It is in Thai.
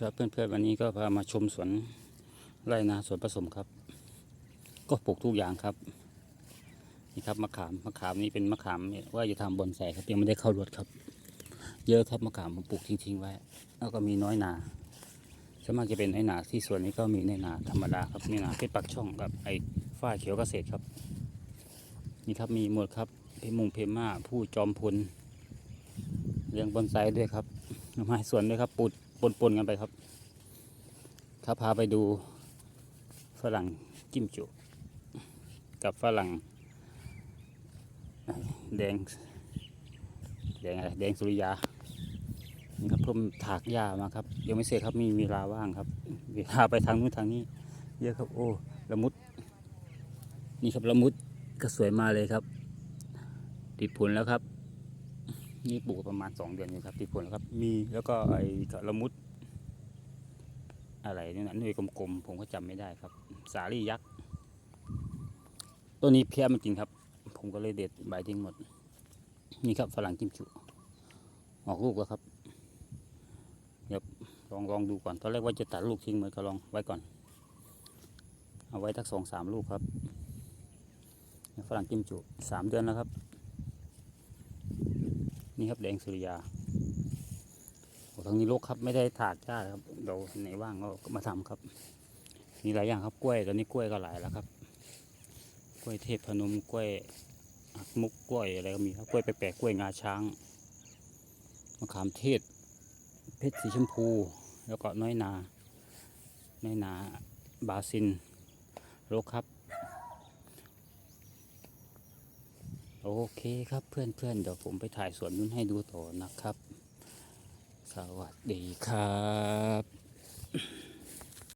ครับเพื่อนๆวันนี้ก็พามาชมสวนไร่นาสวนผสมครับ ก็ปลูกทุกอย่างครับนี่ครับมะขามมะขามนี่เป็นมะขามว่าจะทำบอนไซครับยังไม่ได้เข้ารวดครับ เยอะครับมะขามผมปลูกทิ้งๆไว้ แล้วก็มีน้อยนาส่วนมากจะเป็นน้อยนาที่สวนนี้ก็มีน้อยนาธรรมดาครับนี่นาเพชรปักช่องกับไอ้ฝ้ายเขียวเกษตรครับ นี่ครับมีหมดครับเพมุงเพม่าผู้จอมพลเลี้ยงบอนไซด้วยครับไม้สวนด้วยครับปลูก ปนๆกันไปครับ ครับพาไปดูฝรั่งจิ้มจุกับฝรั่งแดงแดงอะไรแดงสุริยานี่ครับเพิ่มถากหญ้ามาครับยังไม่เสร็จครับมีเวลาว่างครับเวลาไปทางนู้นทางนี้ เยอะครับโอ้ละมุด นี่ครับละมุดก็สวยมาเลยครับ ติดผลแล้วครับ นี่ปลูกประมาณสองเดือนอยู่ครับติดผลครับ มีแล้วก็ไอ้กะละมุด อะไรนี่นะหน่วยกลมๆ ผมก็จำไม่ได้ครับ สาลี่ยักษ์ต้นนี้เพี้ยมันจริงครับ ผมก็เลยเด็ดใบทิ้งหมด นี่ครับฝรั่งกิมจุออกลูกแล้วครับเดี๋ยวลองลองดูก่อนตอนแรกว่าจะตัดลูกทิ้งเหมือนก็ลองไว้ก่อน เอาไว้ทักสองสามลูกครับฝรั่งกิมจุสามเดือนแล้วครับ นี่ครับแดงสุริยาโอ้ทางนี้รกครับไม่ได้ถากหญ้าครับเดี๋ยวไหนว่างก็มาทำครับ มีหลายอย่างครับกล้วยตอนนี้กล้วยก็หลายแล้วครับ กล้วยเทพพนมกล้วยหักมุกกล้วยอะไรก็มีครับกล้วยแปลกๆกล้วยงาช้างมะขามเทศ เพชรสีชมพู แล้วก็น้อยนา น้อยนาบาซินรกครับ โอเคครับเพื่อนๆเดี๋ยวผมไปถ่ายสวนนุ่นให้ดูต่อนะครับ สวัสดีครับ